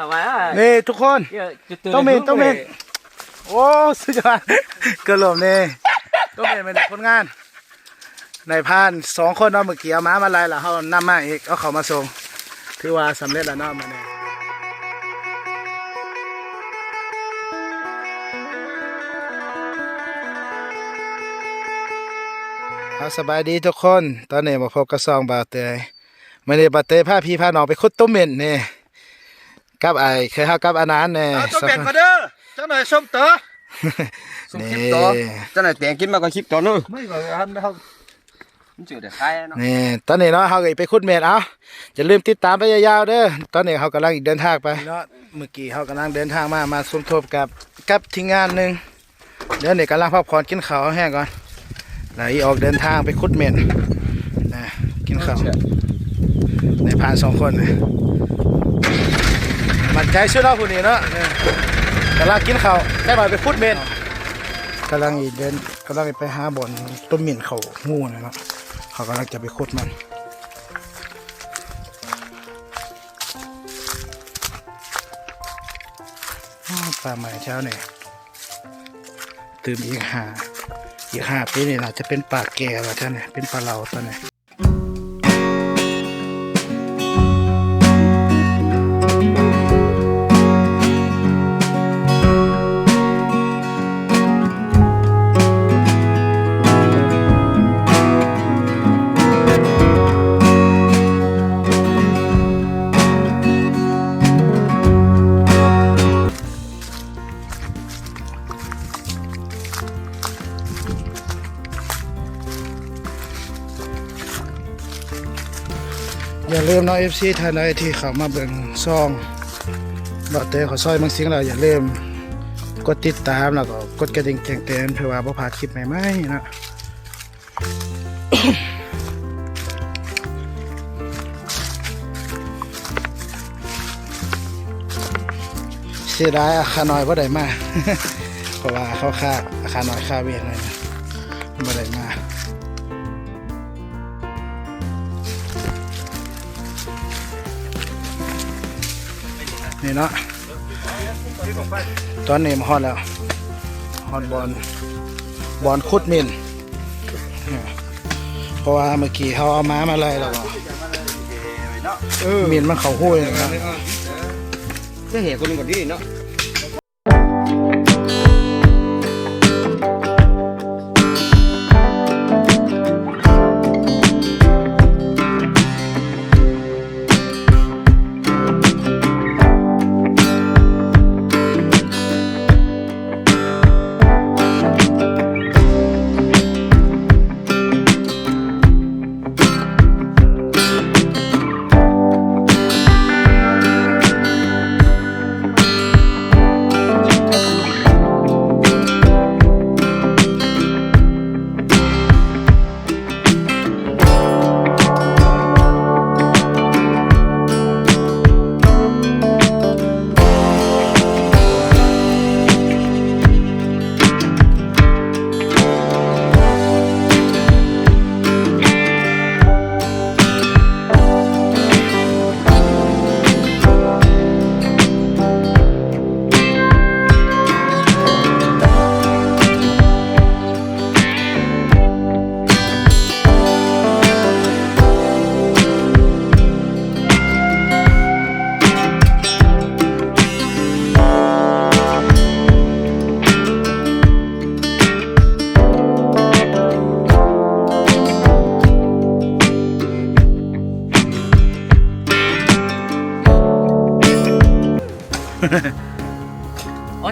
hả mà นี่ทุกคน Tôm Tôm mìn, tôm mìn. โอ้สุดยอดเกิดหลมนี่ต้องเป็นเป็นคนงานในายพรานสองคนเนาะเมื่อกี้เอาม้ามาลายแล้วเขานำมาอีกเอาเขามาส่งถือว่าสำเร็จแล้วเนาะมาเนี่ยเอาสบายดีทุกคน ตอนนี้มาพบกับซองบาวเตยมื่อนี้บาวเตยพาพี่พาน้องไปขุดต้มเหม็นนี่ กับไอ้เคยเฮากับอนานเนี่ยเอาตัวเป็ดมาเด้อเจ้าหน่อยส้มเต๋อส้มคลิปต่อนี่เจ้าหน่อยแต่งกินมาก็คลิปต่อเนู้น Mới vào ăn đâu มันจืดแต่คายเนาะนี่ตอนนี้เนาะเขาก็ไปขุดเม็ดเอาอย่าลืมติดตามไปยาวๆเด้อตอนนี้เขากำลังอีกเดินทางไปเนาะเมื่อกี้เขากำลังเดินทางมามาสมทบกับกับทีมงานหนึ่งเดี๋ยวนี่กำลังพักผ่อนกินข้าวแห้งก่อนแล้วอีออกเดินทางไปขุดเม็ดนะกินข้าวในพานสองคนนะ มันใจช่วยเราผู้นี้เนาะเนี่ยกำลังกินข้าวแค่หน่อยไปขุดเม็ดกำลังอีเดินกำลังไปหาบ่อนต้มเหม็นเขางูนะเนาะเขากำลังจะไปขุดมันปลาใหม่เช้าเนี่ยตื่นอีกหาอีกหาปีนี่นะจะเป็นปลาแก่แล้วท่านเนี่ยเป็นปลาเหลาตอน เอฟซีท่านใดที่เขามาเบิ่งซองบอเตอขอซอยบางสิ่งเราอย่าลืมกดติดตามแล้วก็กดกระดิ่งแจ้งเตือนเพื่อว่าบ่พลาดคลิปใหม่ๆนะเสียดายอาคาหน้อยบ่ได้มาเพราะว่าเขาค่าอาคาหน้อยค่าเวียนหน่อย นี่เนาะตอนนี้มาฮอดแล้วฮอดบอลบอลคุดมินเนี่ยเพราะว่าเมื่อกี้เขาเอาม้ามาไล่แล้วก็มินมันเขาห้วยนะครับจะเห็นคนหนึงก่อนดีเนาะ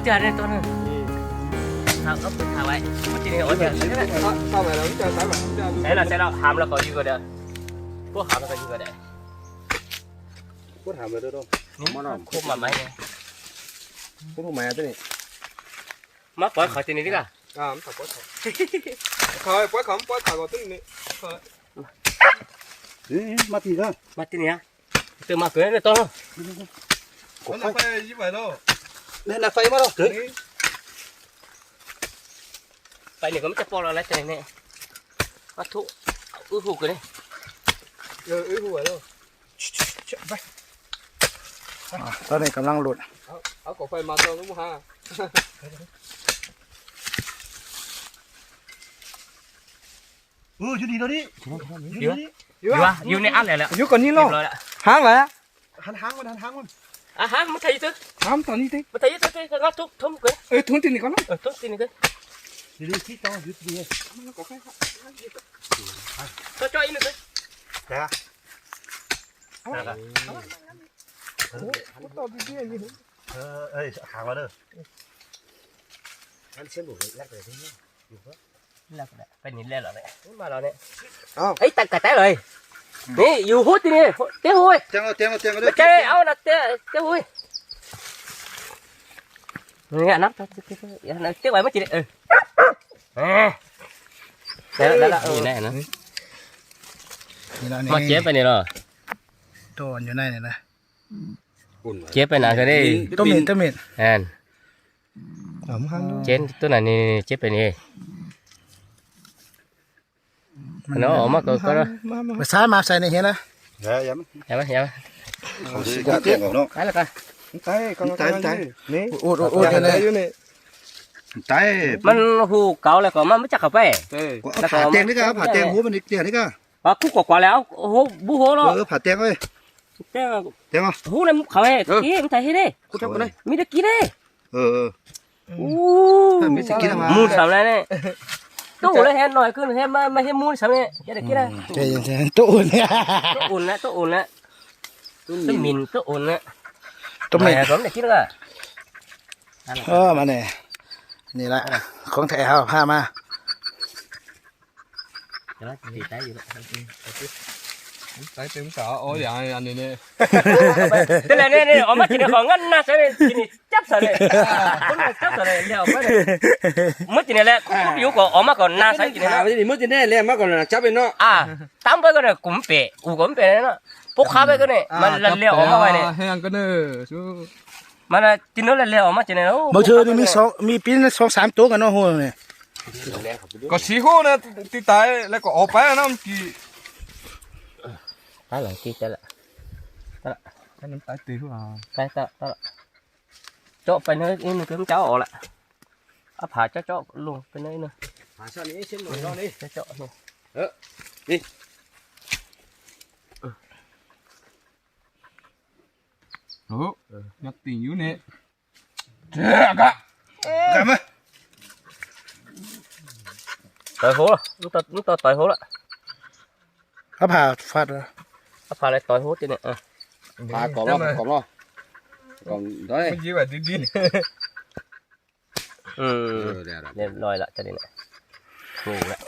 Ở chờ đây tôi nữa Thảo ấp thảo vậy Ở trên này ở chờ เข้าไปแล้วจะใช้แบบ Thế là sẽ là hàm là có gì cơ đấy Phúc hàm là có gì cơ đấy พูดถามเลยด้วย Khúc mà mấy này พูดถูกไหมตัวนี้ Má bỏ khỏi trên này đi cả อ่ามันถักป้อยเขาคอยป้อยขำป้อยถากก่อนตึ้งนี่เอ๊ะมาทีละ Má trên này á Từ mà cưới này to không มันไปยี่ไปแล้ว เล่นไฟมาแล้วเกิดนี่ Phải này có mấy chắc bỏ là trên này nè Má thụ Ư hụt cái này เออเออหัวแล้วไปอ๋อตอนนี้กำลังหลุดเอากาแฟมาตรงนู้นฮะเอออยู่ดีตัวนี้อยู่อยู่วะอยู่ในอันเลยแหละอยู่ก่อนนี้เรีล่ะยบร้อยแล้วหางแหละหันหางมันหันหางมัน อะฮะมันไทยตึกหางตอนนี้ติมันไทยตึกก็งัดทุกทุ่มกันเอ้ยทุนตินี่ก่อนนะเออทุกทีนี่กันดีดีที่ต้องอยู่ดีก็จ่อยนี่กันแต่ต่อดีดีนี่เออเอ้ยหางมา เด้อแล้วก็ไปนี่แล้วเหรอเนี่ยมาแล้วเนี่ยเฮ้ยตัดกระแตเลยนี่อยู่หุ่นที่นี่เจ้าหุ่ยเตียงเอาเตียงเอาเตียงเอาไม่เด้อใช่เอานะเจ้าเจ้าหุ่ยเนี่ยนับเจ้าเจ้าไว้ไม่จีเออเออแล้วแล้วอยู่ไหนนะนี่แล้วนี่มาเจ็บไปนี่เหรอตัวมันอยู่ในนี่นะเจ็บไปไหนก็ได้ตัวเม็ดตัวเม็ดแอนหางหางเจนตัวไหนนี่เจ็บไปนี่ เนาะออกมาก็ก็มามาไปซ้ายมาใส่ในเห็นนะเฮ้ยยังเห็นไหมเห็นไหมเขาสิกเตียงเอาเนาะไปแล้วกันตายก่อนนี่อูดอูดอูดอยู่ในอยู่นี่ตายมันหูเก่าแล้วก็มันไม่จักเข้าไปเอ้ยเอาผ่าเตียงนี่ก็ผ่าเตียงหูมันอีกเตียงนี่ก็ว่าคู่กว่าแล้วโอ้โหบูโหเนาะเออผ่าเตียงเอ้ยแต่เตียงเอาหูเลยเขาให้กี้มันไทยให้ได้กูจับกันเลยมีได้กี้ได้เออเอออู้ไม่สิกินมามูนสามแล้วเนี่ย ตู้เลยแฮนหน่อยขึ้นแฮนมาไม่ให้มูนสามเนี่ยจะได้กี้ได้ใจเย็นๆตัวอุ่นเนี่ยตัวอุ่นนะตัวอุ่นนะตัวมินตัวอุ่นนะตัวเม็ดผมได้กี้แล้วเออมาเนี่ยนี่ละของแท้เอาผ้ามาเดี๋ยวดีใจอยู่ตายเต็มขาโอ้ยอย่างอันนี้เนี่ยแต่ละเนี่ยเนี่ยออกมากินของงั้นนะใช่ไหมกินจับใส่เลยคนจับใส่เลยเดี๋ยวไปเลยมื่อกี้นี่แหละ คุณอยู่ก็ออกมาก่อนหน้าใส่กินนะนี่มื้อที่แน่แล้วมาก่อนนะจับไปเนาะอ่าตามไปก็เนี่ยกุมเปะกูกุมเปะเนาะพวกข้าไปก็เนี่ยมันเลี้ยวออกมาไว้เนี่ยให้อันก็เด้อชูมันกินนู้นเลี้ยวออกมาจีเนี่ยโอ้บางเธอนี่มีสองมีปีนสองสามตัวกันเนาะหัวเนี่ยก็สีหูนะที่ตายแล้วก็ออกไปนะมันกี่ ตายหลังกี่จะละให้น้ำตายตีหัวตายตายตายเจาะไป nơi in cái cháu ở lại áp hạ cho cho luôn cái nơi nữa หาชานี้เช่นหน่อยเนาะนี่ cho cho luôn โอ้ยักตีอยู่นี่กันมั้ยต่อ ย hố rồi chúng ta chúng ta ต่อย hố lại เขาผ่าฟาดเลย áp hạ lại ต่อย hố trên này à. พากรอบรอบกรอบรอบกรอบได้ไม่ยี่ว่าดีดี ừ để lòi lại cho đây này ngủ lại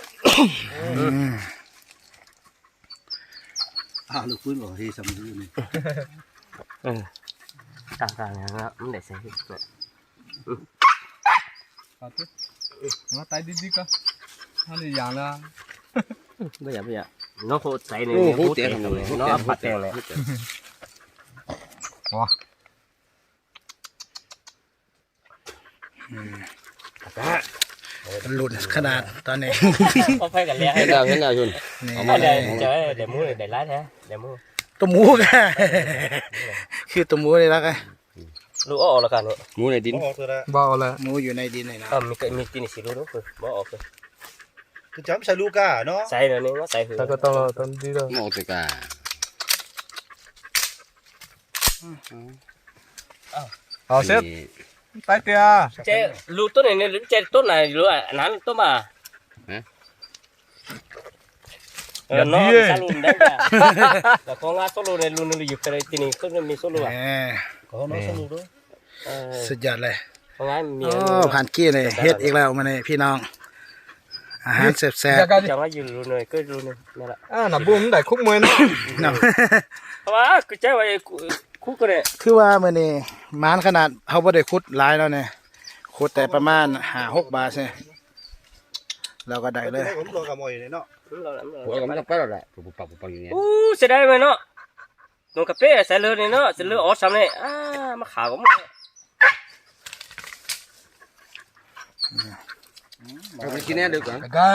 อ้าวลูกปืนบ่เฮ้ยสำนึกนี่ ừ càng càng này nó cũng để xem này มาตายดีดีก็อันนี้อย่างละ bây giờ bây giờ nó hố cháy này hố tiền này nó áp hạ tiền này มันหลุดขนาดตอนนี้ có phải cả lẹ เห็นแล้วเห็นแล้วชุนนี่ ở đây trời để mua để lái thế để mua ตัวหมูกันคือตัวหมูเลยแล้วกัน lũ ổ là cả này หมูในดินบ่ออกตัวละบ่เอาละหมูอยู่ในดินเลยนะ à mình cái mình tin xí lũ đó rồi bỏ ổ rồi คือจำใส่ลูก ก้าเนาะ xài rồi nên nó xài hử แต่ก็ต้องต้องดีแล้วหมอติกาเอาเสร็จตายเตีย chế lũ tốt này nên chế tốt này lũ à nán tốt mà Ờ, nó đi. sao luôn đấy là con ngã số lô này luôn nó giật cái tin này không มี số lô แห à มขอน้องสนุกด้วย Ờ, สุดยอดเลย con gái โอ้ miệng ผ่านกี้เลยเฮ็ดอีกแล้วมาเนี่ยพี่น้อง อาหารแซ่บอยากกัน chẳng ai dừng luôn này cứ luôn này nè lại อ่าน่ะบุ้มได้คุกมวยเนาะๆเนาะ à cứ chơi vậy cú cái này คือว่ามื้อนี้หมานขนาดเฮาบ่ได้ขุดหลายแล้วเนี่ยขุดแต่ประมาณ5 6บาทใช่เราก็ได้เลยให้ผมรอกับมอยเลยเนาะ đúng rồi đúng หัว rồi ก็ไม่ต้องไปหรอกแหละปุ๊บปั๊บปุ๊บปั๊บอย่างเงี้ย u sẽ đây mày nó nó cà phê sẽ lừa này nó sẽ lừa ở xong này à mà khảo cũng เอา ไปกินแน่ดีกว่าได้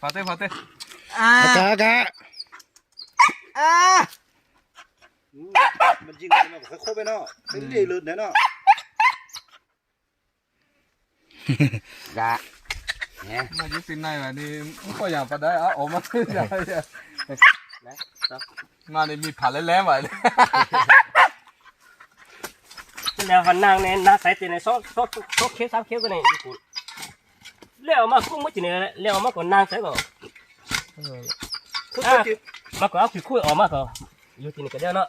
ฟาเต้ฟาเต้อากาอากามันยิงกันมาค่อยๆไปเนาะเป็นเรื่อยๆเลยเนาะกะเนี่ยมาอยู่ปีนในแบบนี้ไม่ค่อยอยากไปได้อะออกมาขึ้นได้อะมาเนี่ยมีผ่านแล้วๆไปเลย แล้ววันนางเนี่ยนาใส่ตีนในซอกซอกซอกเขียวสามเขียวกันเนี่ยกูแล้วมาคุ้มมื้อนี่แล้วมาก่อนนางใส่ก็คืออ่ากินมาก็เอาขี้คุยออกมาก็อยู่ที่นี่ก็เดียวเนาะ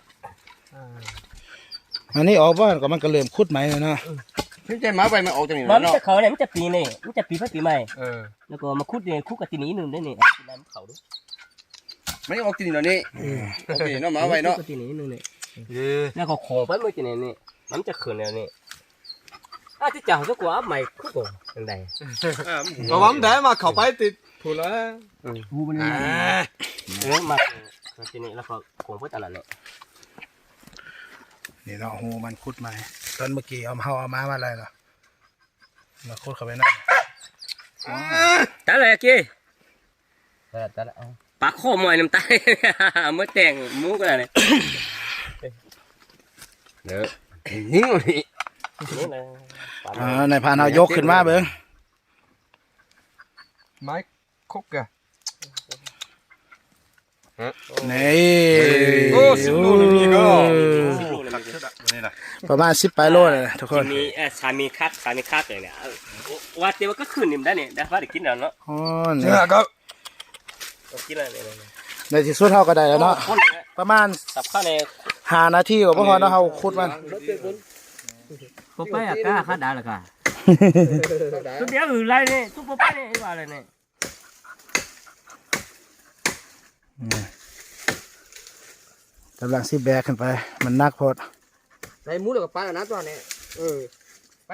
อันนี้ออกบ้านก็มันก็เริ่มขุดใหม่แล้วเนาะพี่ใจหมาไปมันออกจากนี่มันเนาะจะเขาเนี่ยมันจะปีนี่มันจะปีเพักปีใหม่เออแล้วก็มาคุดเนี่ยคุดกับตีนี้หนึ่งได้เนี่ยเอาตีน้ำเขาดูไม่ออกจากนี่แล้วนี่ออกจากนี่เนาะหมาไปเนาะตีนี้หนึ่งเนี่ยเย่แล้วก็โขงไปเมื่อกี้เนี่ยนี่ มันจะขึ้นแล้วนี่อะที่จ่าเขาก็กลัวใหม่คุดก่อนยังไงก็ว่ามันได้มาเข้าไปติดถูกแล้วบูมันอ่าเออมาคือทีนี้แล้วก็โขงเพื่อตลาดเลยนี่เนาะหูมันขุดใหม่ตอนเมื่อกี้เอาเฮาเอามามาอะไรเนาะมาขุดเข้าไปนั่นตาอะไรกี้ตาตาเอาปากข้อมอยน้ำตาเมื่อแต่งมูกันเลยเด้อ นี่นี่นี่เลยอ่าในพานเฮายกขึ้นมาเบิ่งไม้คุกอะนี่โอ้สิบโลนี่มีก็นี่นะประมาณ10ปลายโลเลยนะทุกคนมีเออสามีคักสามีคักเลยเนี่ยว่าเดี๋ยวก็ขึ้นนิ่มได้เนี่ยได้ว่าได้กินแล้วเนาะอ๋อเจนี่อก็กินแล้วเนี่ยในที่สุดเฮาก็ได้แล้วเนาะคนเนี่ยประมาณสับข้าวใน 5นาทีก็บ่พอเนาะเฮาขุดมันปุ๊บไปอะก้าข้าด่าละก้าทุกเดี๋ยวอื่นไรเนี่ยทุกปุ๊บไปเนี่ยไอ้ว่าอะไรเนี่ยกำลังสิแบกขึ้นไป มันหนักโพดใส่หมูแล้วก็ปลาน้ำตัวนี้เออไป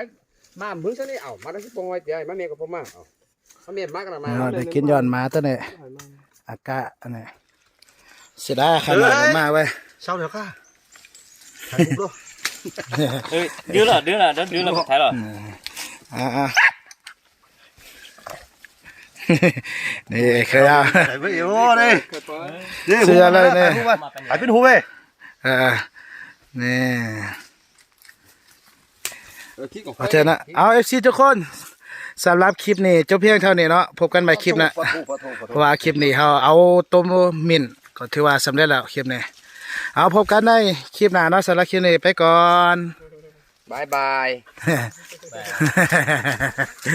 มามึงซะนี่เอ้ามาได้สิปองไว้เดี๋ยวมาเมียกับพ่อมาเอ้ามาเมียมากกันมาเนาะได้กินย้อนหมาตัวนี้อากาศอันนี้เสียดายขนาดมากเว้ย เช้าเดี๋ยวค่ะ ถ่ายรูปด้วยเอ้ยดื้อเหรอดื้อเหรอดื้อเหรอถ่ายเหรออ่าอ่า นี่เคยเอา ถ่ายไปโอ้เลยเสื้อเลยเนี่ย ถ่ายเป็นหูเว้ยอ่านี่เออคิดของเอาเถอะนะเอาเอฟซีทุกคนสำหรับคลิปนี้จบเพียงเท่านี้เนาะพบกันใหม่คลิปหนะ ขอโทษขอโทษขอโทเพษราะว่าคลิปนี้เราเอาต้มมินก็ถือว่าสำเร็จแล้วคลิปนี้ เอาพบกันในคลิปหน้าเนาะสำหรับคลิปนี้ไปก่อนบายบาย